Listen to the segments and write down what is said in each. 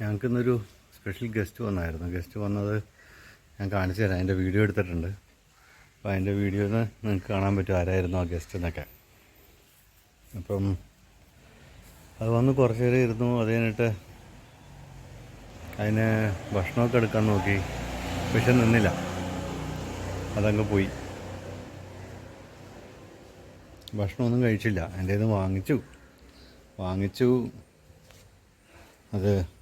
ഞങ്ങൾക്കിന്നൊരു special guest വന്നായിരുന്നു. Guest വന്നത് ഞാൻ കാണിച്ചു തരാം. അതിന്റെ വീഡിയോ എടുത്തിട്ടുണ്ട്. അപ്പോൾ അതിന്റെ വീഡിയോയിൽ നിങ്ങൾക്ക് കാണാൻ പറ്റും ആരായിരുന്നു ആ ഗസ്റ്റ് എന്നൊക്കെ. അപ്പം അത് വന്ന് കുറച്ച് നേരം ഇരുന്നു. അത് കഴിഞ്ഞിട്ട് അതിന് ഭക്ഷണമൊക്കെ എടുക്കാൻ നോക്കി. പക്ഷെ നിന്നില്ല. അതങ്ങ് പോയി. ഭക്ഷണമൊന്നും കഴിച്ചില്ല. എന്റെ വാങ്ങിച്ചു. വാങ്ങിച്ചു. അത്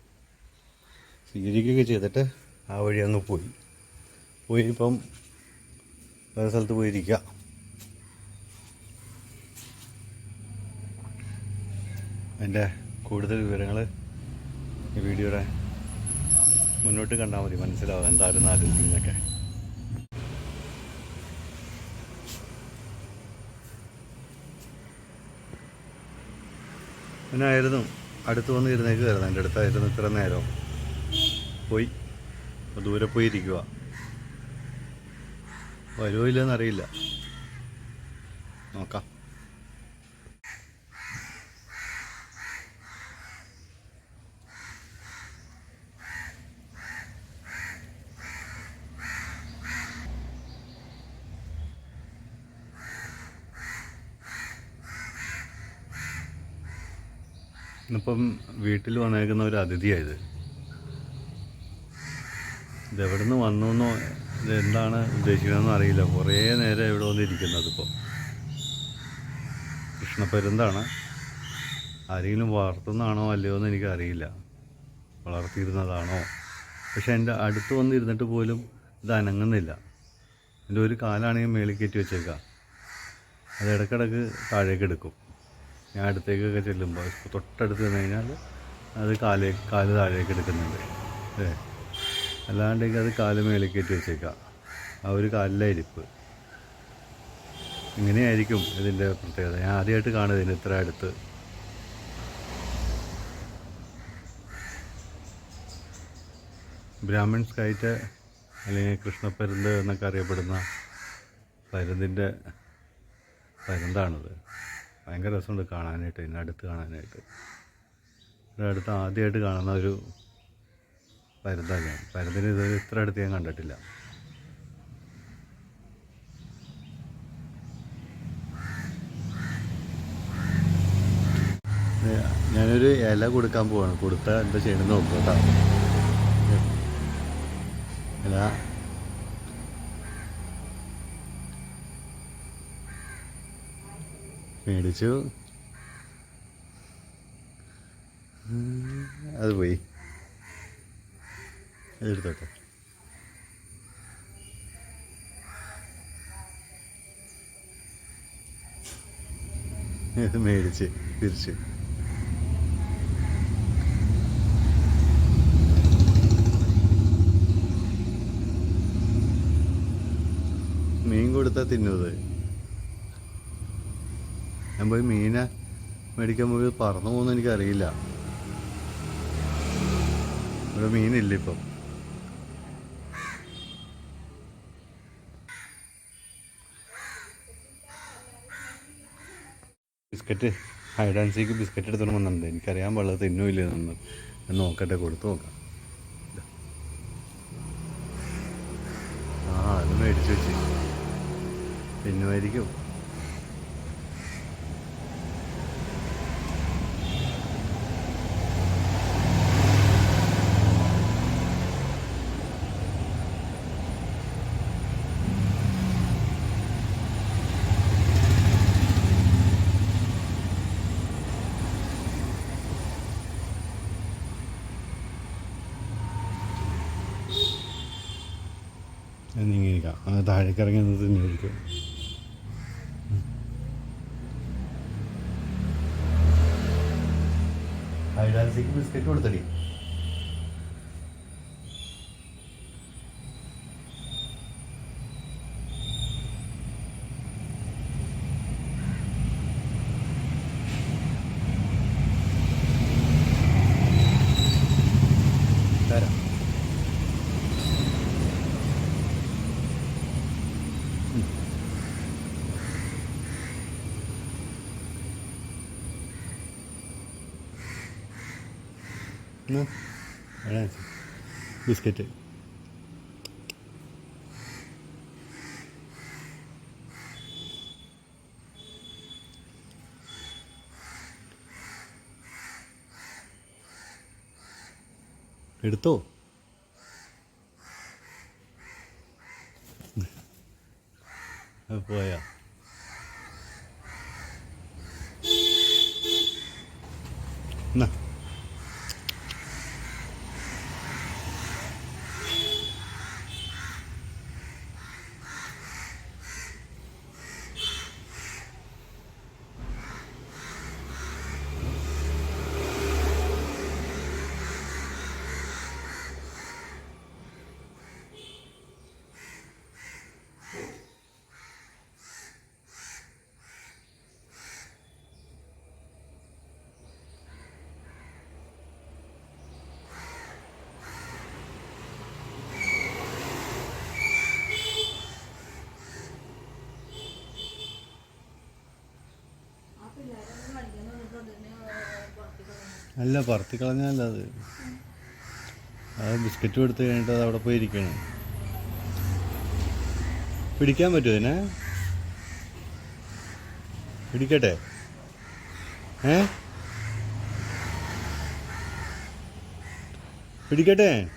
സ്വീകരിക്കുകയൊക്കെ ചെയ്തിട്ട് ആ വഴി അങ്ങ് പോയി. പോയി ഇപ്പം വേറെ സ്ഥലത്ത് പോയിരിക്കുക അതിന്റെ കൂടുതൽ വിവരങ്ങൾ ഈ വീഡിയോയുടെ മുന്നോട്ട് കണ്ടാൽ മതി. മനസ്സിലാവും എന്തായിരുന്നു ആലോചിക്കുന്നതൊക്കെ. പിന്നായിരുന്നു അടുത്ത് വന്ന് ഇരുന്നേക്കുമായിരുന്നു എന്റെ അടുത്തായിരുന്നു ഇത്ര നേരം. പോയി. ദൂരെ പോയി ഇരിക്കുക വരുമോ ഇല്ലെന്നറിയില്ല നോക്കാം. ഇന്നിപ്പം വീട്ടിൽ വന്നേക്കുന്ന ഒരു അതിഥിയായത് ഇതെവിടെ നിന്ന് വന്നു എന്നോ ഇതെന്താണ് ഉദ്ദേശിക്കുന്നതെന്ന് അറിയില്ല. കുറേ നേരം ഇവിടെ വന്നിരിക്കുന്നത് ഇപ്പോൾ കൃഷ്ണപ്പരുന്താണ് ആരെങ്കിലും വളർത്തുന്നതാണോ അല്ലയോ എന്ന് എനിക്കറിയില്ല. വളർത്തിയിരുന്നതാണോ? പക്ഷെ എന്റെ അടുത്ത് വന്നിരുന്നിട്ട് പോലും ഇത് അനങ്ങുന്നില്ല. എന്റെ ഒരു കാലാണെങ്കിൽ മേളിൽ കയറ്റി വെച്ചേക്കാം. അത് ഇടക്കിടക്ക് താഴേക്ക് എടുക്കും. ഞാൻ അടുത്തേക്കൊക്കെ ചെല്ലുമ്പോൾ തൊട്ടടുത്ത് നിന്ന് കഴിഞ്ഞാൽ അത് കാലേ കാൽ താഴേക്ക് എടുക്കുന്നുണ്ട്. അല്ലേ? അല്ലാണ്ടെങ്കിൽ അത് കാൽ മേളിൽ കയറ്റി വെച്ചേക്കാം ആ ഒരു കാലിലെ ഇരിപ്പ്. ഇങ്ങനെയായിരിക്കും ഇതിന്റെ പ്രത്യേകത. ഞാൻ ആദ്യമായിട്ട് കാണുന്നത് ഇതിന് ഇത്ര അടുത്ത്. ബ്രാഹ്മിൺസ് കയറ്റ് അല്ലെങ്കിൽ കൃഷ്ണപ്പരുന്ത് എന്നൊക്കെ അറിയപ്പെടുന്ന പരുന്തിന്റെ പരുന്താണിത്. ഭയങ്കര രസമുണ്ട് കാണാനായിട്ട് ഇതിനടുത്ത് കാണാനായിട്ട്. അടുത്ത് ആദ്യമായിട്ട് കാണുന്ന ഒരു പരുന്താണ് ഞാൻ. പരുന്തിന് ഇതുവരെ ഇത്ര അടുത്ത് ഞാൻ കണ്ടിട്ടില്ല. ഞാനൊരു ഇല കൊടുക്കാൻ പോവാണ്. കൊടുത്ത എന്താ ചെയ്യണമെന്ന് നോക്കുക ഇല. മേടിച്ചു. അത് പോയി. അതെടുത്തോട്ടെ ഇത് മേടിച്ച് തിരിച്ച് മീൻ കൊടുത്താൽ തിന്നത്. ഞാൻ പോയി മീനെ മേടിക്കാൻ പോയി പറന്നു പോകുന്ന എനിക്കറിയില്ല. ഇവിടെ മീനില്ല ഇപ്പം. ബിസ്ക്കറ്റ് ഹൈഡാൻസിക്ക് ബിസ്ക്കറ്റ് എടുത്തോണ്ട് വന്നിട്ടുണ്ട് എനിക്കറിയാൻ പാടില്ല തിന്നും ഇല്ല ഞാൻ നോക്കട്ടെ കൊടുത്തു നോക്കാം. ആ അത് മേടിച്ചു വെച്ച്. തിന്നുമായിരിക്കും. നീങ്ങിയിരിക്കാം തന്നെയായിരിക്കും ഹൈഡാൻസിക്ക് ബിസ്ക്കറ്റ് കൊടുത്തടി തരാം എന്നാ ബിസ്ക്കറ്റ് എടുത്തോ? പോയാ. എന്നാ. അല്ല പറത്തി കളഞ്ഞല്ല അത്. അത് ബിസ്ക്കറ്റ് കൊടുത്ത് കഴിഞ്ഞിട്ട് അത് അവിടെ പോയി ഇരിക്കണം പിടിക്കാൻ പറ്റുമോ ഇതിനെ? പിടിക്കട്ടെ. ഏ? പിടിക്കട്ടെ.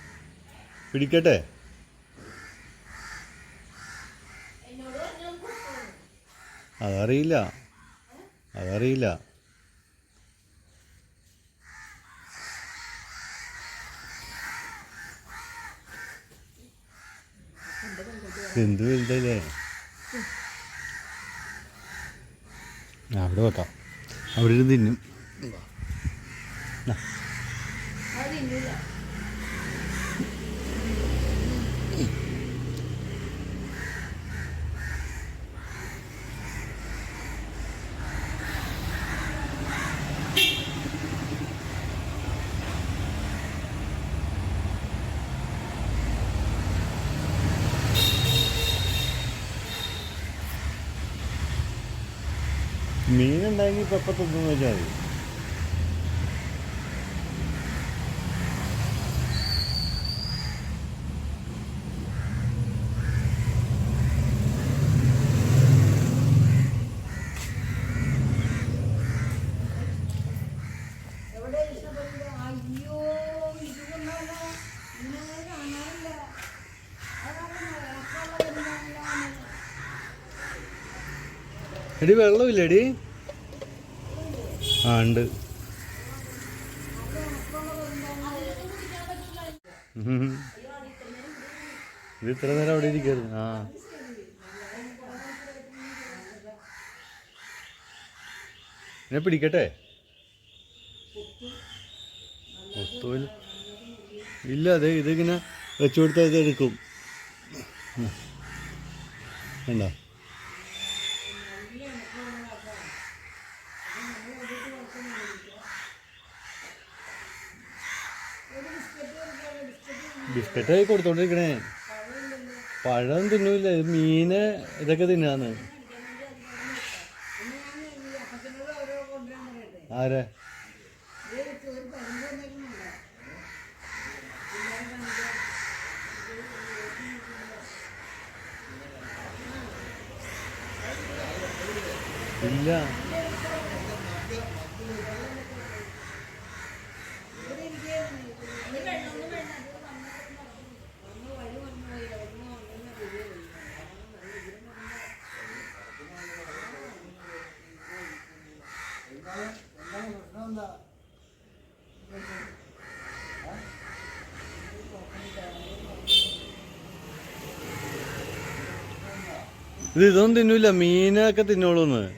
പിടിക്കട്ടെ. അതറിയില്ല. അതറിയില്ല. എന്ത് വലുതല്ലേ? അവിടെ വെക്കാം. അവിടെ ഇരുന്ന് തിന്നും മീനുണ്ടെങ്കിൽ ഇപ്പം എപ്പം തിന്നു വെച്ചാൽ മതി. എടി വെള്ളമില്ലേടി ആ ഉണ്ട്. ഇത് ഇത്ര നേരം അവിടെ ഇരിക്കരുത് ആ എന്നെ പിടിക്കട്ടെ ഇല്ല അതെ ഇതിങ്ങനെ വെച്ചു കൊടുത്താൽ എടുക്കും ഉണ്ടോ ബിസ്ക്കറ്റ് കൊടുത്തോണ്ടിരിക്കണേ. പഴം തിന്നൂല ഇത് മീന് ഇതൊക്കെ തിന്നാന്ന്. ആരെ? ഇല്ല. ഇത് ഇതൊന്നും തിന്നൂല. മീനൊക്കെ തിന്നോളൂന്ന്.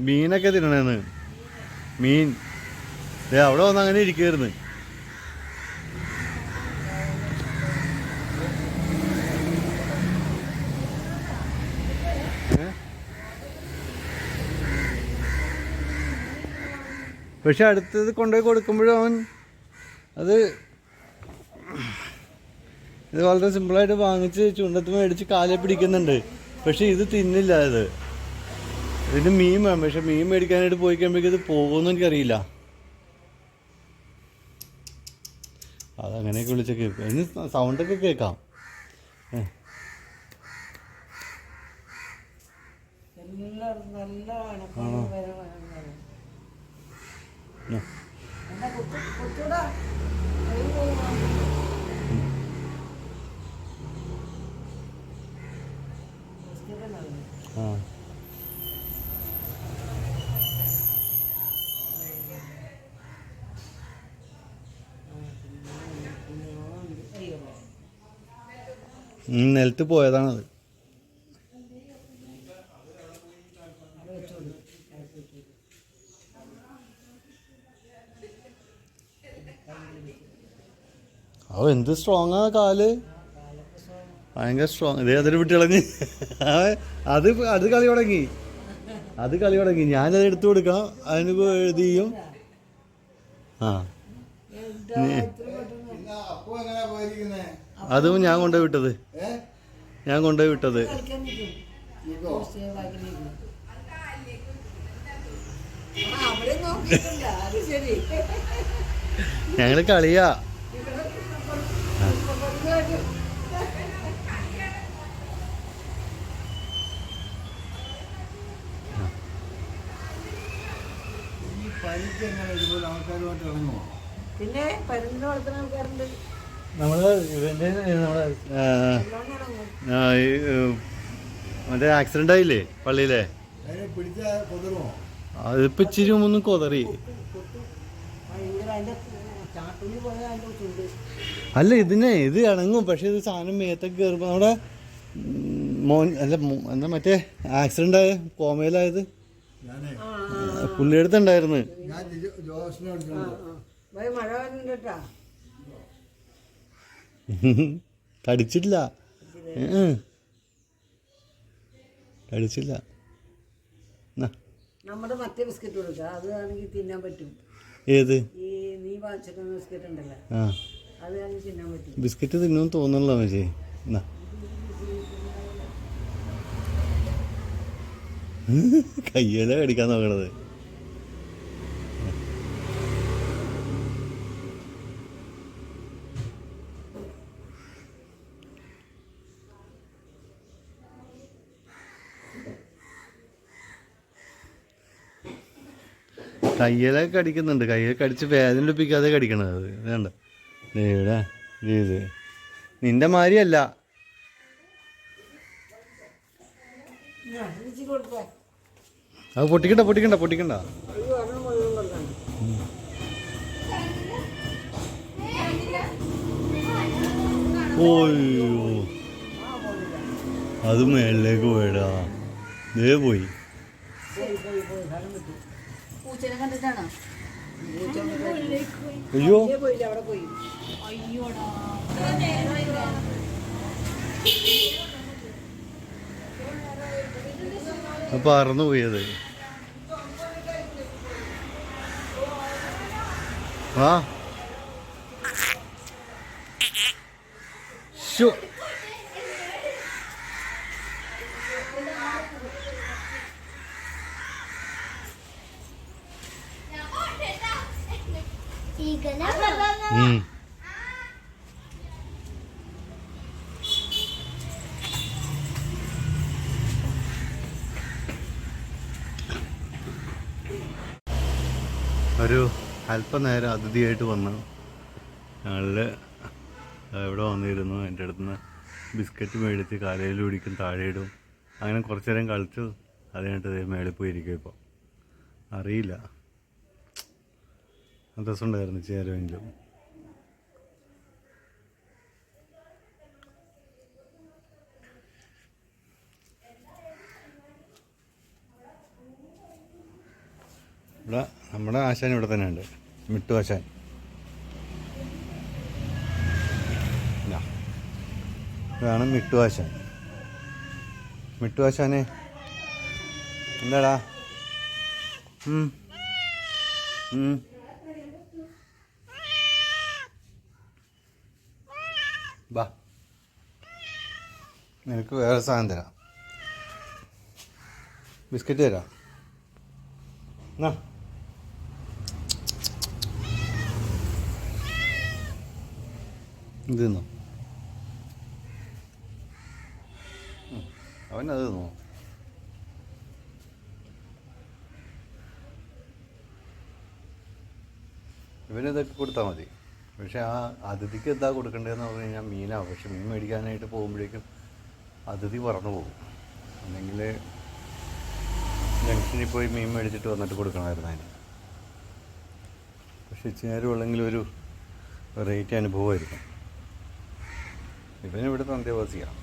മീനൊക്കെ തിന്നണേന്ന്. മീൻ. അവിടെ വന്ന് അങ്ങനെ ഇരിക്കുവായിരുന്നു. ഏ? പക്ഷെ അടുത്തത് കൊണ്ടുപോയി കൊടുക്കുമ്പോഴും അവൻ അത് ഇത് വളരെ സിമ്പിളായിട്ട് വാങ്ങിച്ച് ചുണ്ടത്ത് മേടിച്ച് കാലെ പിടിക്കുന്നുണ്ട്. പക്ഷെ ഇത് തിന്നില്ല ഇത്. ഇതിന് മീൻ വേണം. പക്ഷെ മീൻ മേടിക്കാനായിട്ട് പോയി കഴിയുമ്പോഴേക്കും ഇത് പോകുമെന്ന് എനിക്കറിയില്ല. അതങ്ങനെയൊക്കെ വിളിച്ച കേൾക്കും. ഇനി സൗണ്ടൊക്കെ കേൾക്കാം. ഏ, നിലത്ത് പോയതാണത്. ഓ എന്ത് സ്ട്രോങ് ആ കാൽ. ഭയങ്കര സ്ട്രോങ് ഇതേ അതൊരു വിട്ടിളഞ്ഞ്. അത് അത് കളി തുടങ്ങി. അത് കളി തുടങ്ങി. ഞാനത് എടുത്തു കൊടുക്കാം അതിന് എഴുതി ചെയ്യും. ആ. അതും ഞാൻ കൊണ്ടുപോയി വിട്ടത്. ഞാൻ കൊണ്ടുപോയി വിട്ടത്. ഞങ്ങൾ കളിയാ. പിന്നെ പരുന്നിന് വളർത്തുന്ന ആൾക്കാരുണ്ട്. നമ്മൾ ഇവന്റെ നമ്മുടെ മറ്റേ ആക്സിഡന്റ് ആയില്ലേ പള്ളിയിലെ? അതിപ്പോ ഇച്ചിരി ഒന്ന് കൊതറി. അല്ല ഇതിനെ ഇത് ഇണങ്ങും പക്ഷെ ഇത് സാധനം മേത്തൊക്കെ കയറുമ്പോൾ നമ്മുടെ മോൻ അല്ല എന്താ മറ്റേ ആക്സിഡന്റ് ആയ കോമയിലായത്? ഞാനേ ആ ആ, പുള്ളിയുടെ അടുത്തുണ്ടായിരുന്നു ഞാൻ ജോ- ജോസിനെ ആ വിളിച്ചോണ്ട് ആ ഭയ മഴ വരുന്നുണ്ട് കേട്ടാ കടിച്ചിട്ടില്ല. കടിച്ചില്ല നമ്മുടെ മറ്റേ ബിസ്ക്കറ്റ് കൊടുക്കുക അത് ആണെങ്കിൽ തിന്നാൻ പറ്റും. ഏത്? ഈ നീ വാങ്ങിച്ചിട്ടുള്ള ബിസ്ക്കറ്റ് ഉണ്ടല്ലോ? ആ. അത് ആണെങ്കിൽ തിന്നാൻ പറ്റും. ബിസ്ക്കറ്റ് തിന്നുമെന്ന് തോന്നണല്ലോ മച്ചേ എന്നാ കയ്യല കടിക്കാൻ നോക്കണത്. കയ്യിലൊക്കെ കടിക്കുന്നുണ്ട്. കയ്യിൽ കടിച്ച് വേദന ലഭിക്കാതെ കടിക്കണത്. അത് വേണ്ട. ഇവിടെ ഇത്. നിന്റെ മാതിരിയല്ല അത് പൊട്ടിക്കണ്ട പൊട്ടിക്കണ്ട പൊട്ടിക്കണ്ട. ഓയ്യോ അത് മേളിലേക്ക് പോയടാ. ദേ പോയി പോയി പോയി. പൂച്ചനെ കണ്ടിട്ടാണോ? അയ്യോ. അപ്പൊ അറന്നു പോയത്. ആ ശോ. ഒരു അല്പനേരം അതിഥിയായിട്ട് വന്നു ഞങ്ങളുടെ എവിടെ വന്നിരുന്നു. എന്റെ അടുത്ത് നിന്ന് ബിസ്ക്കറ്റ് മേടിച്ച് കാലയിൽ പിടിക്കും താഴെ ഇടും. അങ്ങനെ കുറച്ചു നേരം കളിച്ചു. അതിനായിട്ട് മേളിൽ പോയിരിക്കും ഇപ്പോൾ അറിയില്ല. രസമുണ്ടായിരുന്നു ചേരുമെങ്കിലും ഇവിടെ നമ്മുടെ ആശാൻ ഇവിടെ തന്നെയുണ്ട്. മിട്ടു ആശാൻ. ഇതാ. ഇതാണ് മിട്ടു ആശാൻ. മിട്ടു ആശാനെ എന്താടാ? ബാ നിനക്ക് വേറെ സാധനം തരാം. ബിസ്ക്കറ്റ് തരാം. എന്നാ? ഇത് തിന്നോ. അവനത് തിന്നോ? ഇവനിതൊക്കെ കൊടുത്താൽ മതി. പക്ഷെ ആ അതിഥിക്ക് എന്താ കൊടുക്കേണ്ടതെന്ന് പറഞ്ഞു കഴിഞ്ഞാൽ മീനാണ് പക്ഷെ മീൻ മേടിക്കാനായിട്ട് പോകുമ്പോഴേക്കും അതിഥി പറന്നു പോകും. അല്ലെങ്കിൽ ജംഗ്ഷനിൽ പോയി മീൻ മേടിച്ചിട്ട് വന്നിട്ട് കൊടുക്കണമായിരുന്നു അതിന്. പക്ഷെ ഇച്ചിരി നേരം ഉള്ളെങ്കിൽ ഒരു വെറൈറ്റി അനുഭവമായിരിക്കും. ഇവനിവിടുത്തെ അന്തേവാസിയാണ്